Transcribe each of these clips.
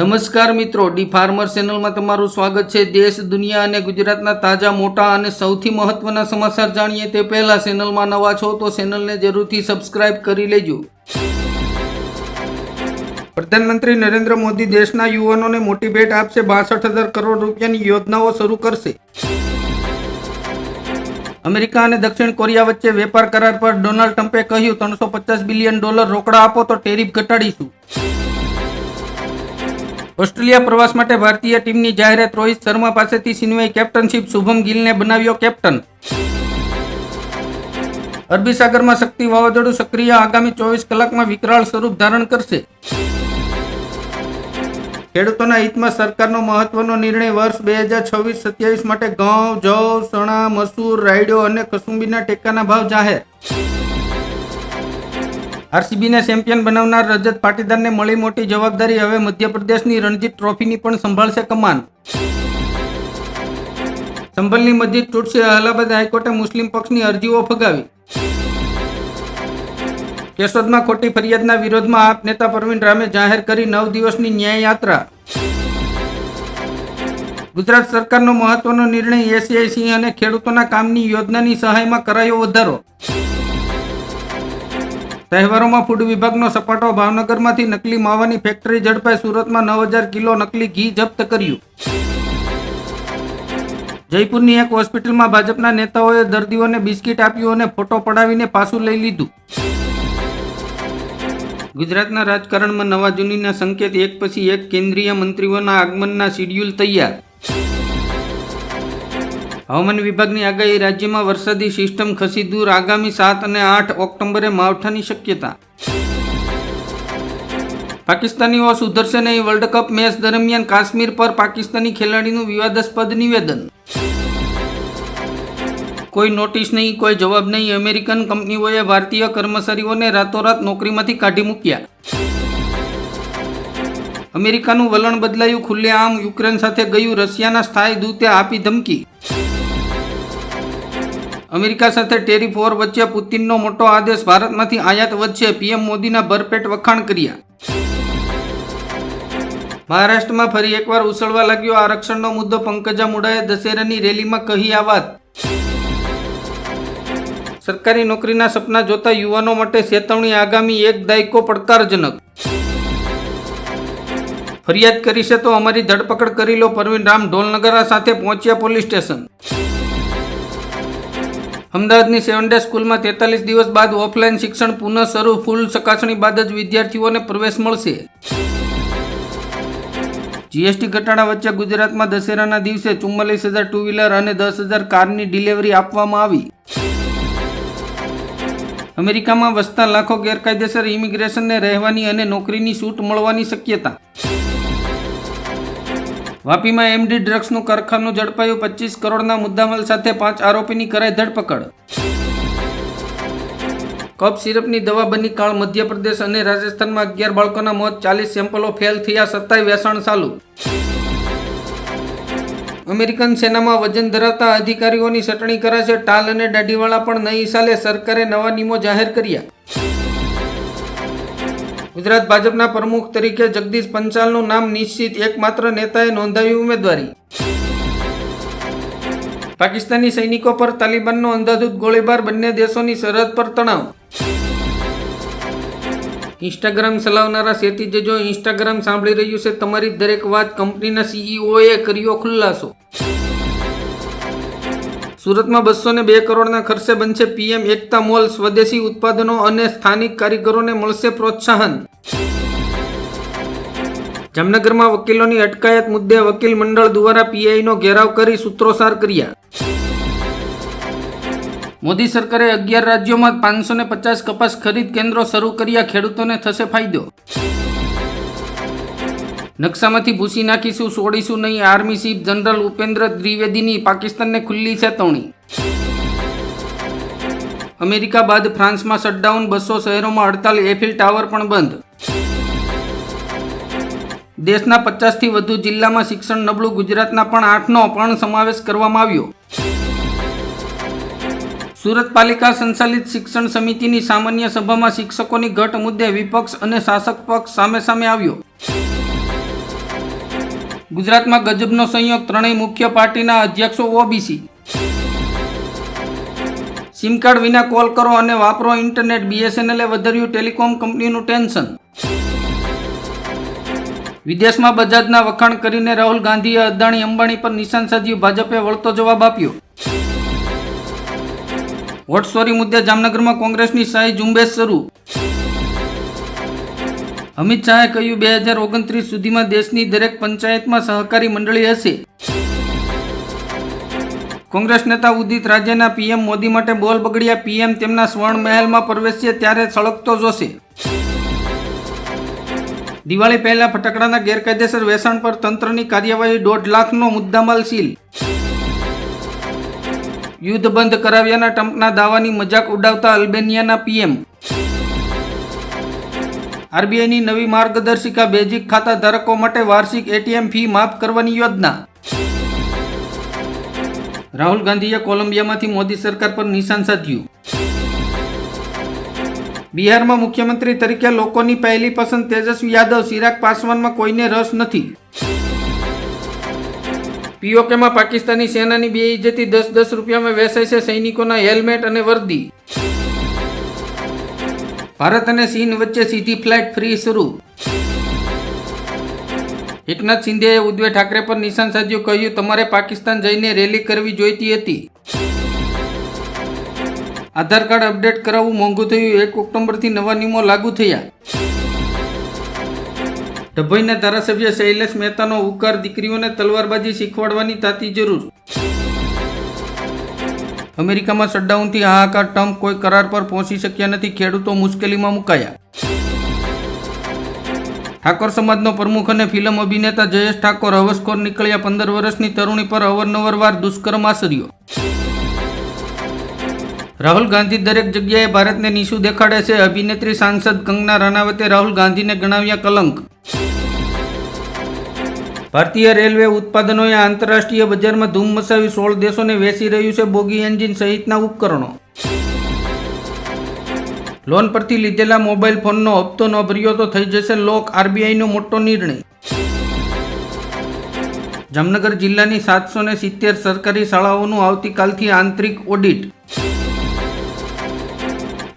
નમસ્કાર મિત્રો, D farmer ચેનલમાં તમારું સ્વાગત છે. દેશ, દુનિયા અને ગુજરાતના તાજા, મોટા અને સૌથી મહત્વના સમાચાર જાણીએ તે પહેલા ચેનલમાં નવા છો તો ચેનલને જરૂરથી સબસ્ક્રાઇબ કરી લેજો. પ્રધાનમંત્રી નરેન્દ્ર મોદી દેશના યુવાનોને મોટી ભેટ આપશે, બાસઠ હજાર કરોડ રૂપિયાની યોજનાઓ શરૂ કરશે. અમેરિકા અને દક્ષિણ કોરિયા વચ્ચે વેપાર કરાર પર ડોનાલ્ડ ટ્રમ્પે કહ્યું, ત્રણસો પચાસ બિલિયન ડોલર રોકડા આપો તો ટેરિફ ઘટાડીશું. ઓસ્ટ્રેલિયા પ્રવાસ માટે ભારતીય ટીમની જાહેરાત રોહિત શર્મા પાસેથી છીનવાઈ કેપ્ટનશીપ શુભમ ગિલને બનાવ્યો કેપ્ટન. અરબી સાગરમાં શક્તિ વાવાઝોડું સક્રિય આગામી ચોવીસ કલાકમાં વિકરાળ સ્વરૂપ ધારણ કરશે. ખેડૂતોના હિતમાં સરકારનો મહત્વનો નિર્ણય વર્ષ બે હજાર છવ્વીસ સત્યાવીસ માટે ઘઉં જવ ચણા મસૂર, રાયડો અને કસુંબીના ટેકાના ભાવ જાહેર. આરસીબીને ચેમ્પિયન બનાવનાર રજત પાટીદારને મળી મોટી જવાબદારી. હવે મધ્યપ્રદેશની રણજીત ટ્રોફીની પણ સંભાળશે કમાન. સંભલની મસ્જિદ તૂટશે. અલ્હાબાદ હાઈકોર્ટે મુસ્લિમ પક્ષની અરજીઓ ફગાવી. કેશોદમાં ખોટી ફરિયાદના વિરોધમાં આપ નેતા પરવીન રામે જાહેર કરી નવ દિવસની ન્યાય યાત્રા ગુજરાત સરકારનો મહત્વનો નિર્ણય એસીઆઈ સિંહ અને ખેડૂતોના કામની યોજનાની સહાયમાં કરાયો વધારો. તહેવારોમાં ફૂડ વિભાગનો સપાટો ભાવનગરમાંથી નકલી માવાની ફેક્ટરી ઝડપાઈ સુરતમાં નવ હજાર કિલો નકલી ઘી જપ્ત કર્યું. જયપુરની એક હોસ્પિટલમાં ભાજપના નેતાઓએ દર્દીઓને બિસ્કિટ આપ્યું અને ફોટો પડાવીને પાછું લઈ લીધું. ગુજરાતના રાજકારણમાં નવા જૂનીના સંકેત, એક પછી એક કેન્દ્રીય મંત્રીઓના આગમનના શિડ્યુલ તૈયાર. હવામાન વિભાગની આગાહી, રાજ્યમાં વરસાદી સિસ્ટમ ખસી દૂર આગામી સાત અને આઠ ઓક્ટોબરે માવઠાની શક્યતા. પાકિસ્તાનીઓ સુધરશે નહીં. વર્લ્ડ કપ મેચ દરમિયાન કાશ્મીર પર પાકિસ્તાની ખેલાડીનું વિવાદાસ્પદ નિવેદન. કોઈ નોટિસ નહીં, કોઈ જવાબ નહીં. અમેરિકન કંપનીઓએ ભારતીય કર્મચારીઓને રાતોરાત નોકરીમાંથી કાઢી મૂક્યા. અમેરિકાનું વલણ બદલાયું. ખુલ્લેઆમ યુક્રેન સાથે ગયું રશિયાના સ્થાયી દૂતે આપી ધમકી. અમેરિકા સાથે ટેરિફ વોર વચ્ચે પુતિનનો મોટો આદેશ ભારતમાંથી આયાત વધશે. પીએમ મોદીના ભરપેટ વખાણ કર્યા. મહારાષ્ટ્રમાં ફરી એકવાર ઉછળવા લાગ્યો આરક્ષણનો મુદ્દો. પંકજા મુડાએ દશેરાની રેલીમાં કહી આ વાત. સરકારી નોકરીના સપના જોતા યુવાનો માટે ચેતવણી આગામી એક દાયકો પડકારજનક. ફરિયાદ કરી છે તો અમારી ધરપકડ કરી લો. પરવીન રામ ઢોલનગરા સાથે પહોંચ્યા પોલીસ સ્ટેશન. અમદાવાદની સેવન ડે સ્કૂલમાં તેતાલીસ દિવસ બાદ ઓફલાઈન શિક્ષણ પુનઃ શરૂ ફૂલ ચકાસણી બાદ જ વિદ્યાર્થીઓને પ્રવેશ મળશે. જીએસટી ઘટાડા વચ્ચે ગુજરાતમાં દશેરાના દિવસે ચુમ્માલીસ હજાર ટુ વ્હીલર અને દસ હજાર કારની ડિલિવરી આપવામાં આવી. અમેરિકામાં વસતા લાખો ગેરકાયદેસર ઇમિગ્રેશનને રહેવાની અને નોકરીની છૂટ મળવાની શક્યતા. વાપીમાં એમડી ડ્રગ્સનું કારખાનું ઝડપાયું પચીસ કરોડના મુદ્દામાલ સાથે પાંચ આરોપીની કરાઈ ધરપકડ. કફ સિરપની દવા બની કાળ મધ્યપ્રદેશ અને રાજસ્થાનમાં અગિયાર બાળકોના મોત, ચાલીસ સેમ્પલો ફેલ થયા સત્તાય વેચાણ ચાલુ. અમેરિકન સેનામાં વજન ધરાવતા અધિકારીઓની ચટણી કરાશે, ટાલ અને દાઢીવાળા પણ નહીં ચાલે, સરકારે નવા નિયમો જાહેર કર્યા. ગુજરાત ભાજપના પ્રમુખ તરીકે જગદીશ પંચાલનું નામ નિશ્ચિત. એકમાત્ર નેતાએ નોંધાવી ઉમેદવારી. પાકિસ્તાની સૈનિકો પર તાલિબાનનો અંધાધૂત ગોળીબાર બંને દેશોની સરહદ પર તણાવ. ઇન્સ્ટાગ્રામ ચલાવનારા સેતી જજો ઇન્સ્ટાગ્રામ સાંભળી રહ્યું છે, તમારી દરેક વાત કંપનીના સીઈઓએ કર્યો ખુલાસો. સુરતમાં બસો ને બે કરોડના ખર્ચે બનશે પીએમ એકતા મોલ, સ્વદેશી ઉત્પાદનો અને સ્થાનિક કારીગરોને મળશે પ્રોત્સાહન. જામનગરમાં વકીલોની અટકાયત મુદ્દે વકીલ મંડળ દ્વારા પીઆઈનો ઘેરાવ કરી સૂત્રોચ્ચાર કર્યા. મોદી સરકારે અગિયાર રાજ્યોમાં પાંચસો પચાસ કપાસ ખરીદ કેન્દ્રો શરૂ કર્યા, ખેડૂતોને થશે ફાયદો. નકશામાંથી ભૂસી નાખીશું, છોડીશું નહીં. આર્મી ચીફ જનરલ ઉપેન્દ્ર દ્વિવેદીની પાકિસ્તાનને ખુલ્લી ચેતવણી. અમેરિકા બાદ ફ્રાન્સમાં શટડાઉન બસો શહેરોમાં હડતાલ એફિલ ટાવર પણ બંધ. દેશના પચાસથી વધુ જિલ્લામાં શિક્ષણ નબળું, ગુજરાતના પણ આઠનો પણ સમાવેશ કરવામાં આવ્યો. સુરત પાલિકા સંચાલિત શિક્ષણ સમિતિની સામાન્ય સભામાં શિક્ષકોની ઘટ મુદ્દે વિપક્ષ અને શાસક પક્ષ સામે સામે આવ્યો. ગુજરાતમાં ગજબનો સંયોગ ત્રણેય મુખ્ય પાર્ટીના અધ્યક્ષો ઓબીસી સિમ કાર્ડ વિના કોલ કરો અને વાપરો ઇન્ટરનેટ બીએસએનએલે વધાર્યું ટેલિકોમ કંપનીનું ટેન્શન. વિદેશમાં બજાજના વખાણ કરીને રાહુલ ગાંધીએ અદાણી, અંબાણી પર નિશાન સાધ્યું. ભાજપે વળતો જવાબ આપ્યો. વોટસોરી મુદ્દે જામનગરમાં કોંગ્રેસની શાહી ઝુંબેશ શરૂ. અમિત શાહે કહ્યું, બે હજાર ઓગણત્રીસ સુધીમાં દેશની દરેક પંચાયતમાં સહકારી મંડળી હશે. કોંગ્રેસ નેતા ઉદિત રાજ્યના પીએમ મોદી માટે બોલ બગડ્યા. પીએમ તેમના સ્વર્ણ મહેલમાં પ્રવેશશે ત્યારે સળગતો જોશે. દિવાળી પહેલા ફટાકડાના ગેરકાયદેસર વેચાણ પર તંત્રની કાર્યવાહી દોઢ લાખનો મુદ્દામાલ સીલ. યુદ્ધ બંધ કરાવ્યાના ટ્રમ્પના દાવાની મજાક ઉડાવતા અલ્બેનિયાના પીએમ આરબીઆઈની નવી માર્ગદર્શિકા બેઝિક ખાતા ધારકો માટે વાર્ષિક એટીએમ ફી માફ કરવાની યોજના. રાહુલ ગાંધીએ કોલંબિયામાંથી મોદી સરકાર પર નિશાન સાધ્યું. બિહારમાં મુખ્યમંત્રી તરીકે લોકોની પહેલી પસંદ તેજસ્વી યાદવ ચિરાગ પાસવાનમાં કોઈને રસ નથી. પીઓકેમાં પાકિસ્તાની સેનાની બે ઇજ્જતી દસ દસ રૂપિયામાં વેચાય છે સૈનિકોના હેલ્મેટ અને વર્દી. ભારત અને ચીન વચ્ચે સીધી ફ્લાઇટ ફ્રી શરૂ. એકનાથ શિંદેએ ઉદ્ધવ ઠાકરે પર નિશાન સાધ્યું, કહ્યું, તમારે પાકિસ્તાન જઈને રેલી કરવી જોઈતી હતી. આધાર કાર્ડ અપડેટ કરાવવું મોંઘું થયું. એક ઓક્ટોબરથી નવા નિયમો લાગુ થયા. ડભોઈના ધારાસભ્ય શૈલેષ મહેતાનો ઉકાર દીકરીઓને તલવારબાજી શીખવાડવાની તાતી જરૂર. અમેરિકામાં શટડાઉનથી હાહાકાર ટ્રમ્પ કોઈ કરાર પર પહોંચી શક્યા નથી, ખેડૂતો મુશ્કેલીમાં મુકાયા. ઠાકોર સમાજનો પ્રમુખ અને ફિલ્મ અભિનેતા જયેશ ઠાકોર હવસખોર નીકળ્યા પંદર વર્ષની તરુણી પર અવરનવર વાર દુષ્કર્મ આચર્યો રાહુલ ગાંધી દરેક જગ્યાએ ભારતને નીચું દેખાડે છે, અભિનેત્રી સાંસદ કંગના રાણાવતે રાહુલ ગાંધીને ગણાવ્યા કલંક. ભારતીય રેલવે ઉત્પાદનોએ આંતરરાષ્ટ્રીય બજારમાં ધૂમ મચાવી સોળ દેશોને વેચી રહ્યું છે બોગી એન્જિન સહિતના ઉપકરણો. લોન પરથી લીધેલા મોબાઈલ ફોનનો હપ્તો ન ભર્યો તો થઈ જશે લોક આરબીઆઈનો મોટો નિર્ણય. જામનગર જિલ્લાની સાતસો ને સિત્તેર સરકારી શાળાઓનું આવતીકાલથી આંતરિક ઓડિટ.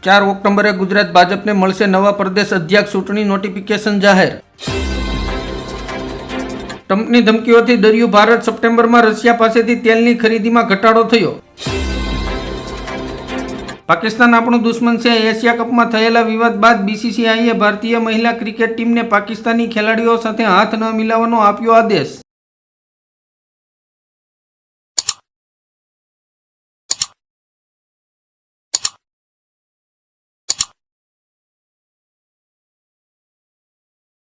ચાર ઓક્ટોબરે ગુજરાત ભાજપને મળશે નવા પ્રદેશ અધ્યક્ષ ચૂંટણી નોટિફિકેશન જાહેર. ટ્રમ્પની ધમકીઓથી ડર્યું ભારત સપ્ટેમ્બરમાં રશિયા પાસેથી તેલની ખરીદીમાં ઘટાડો થયો. પાકિસ્તાન આપણું દુશ્મન છે. એશિયા કપમાં થયેલા વિવાદ બાદ બીસીસીઆઈએ ભારતીય મહિલા ક્રિકેટ ટીમને પાકિસ્તાની ખેલાડીઓ સાથે હાથ ન મિલાવવાનો આપ્યો આદેશ.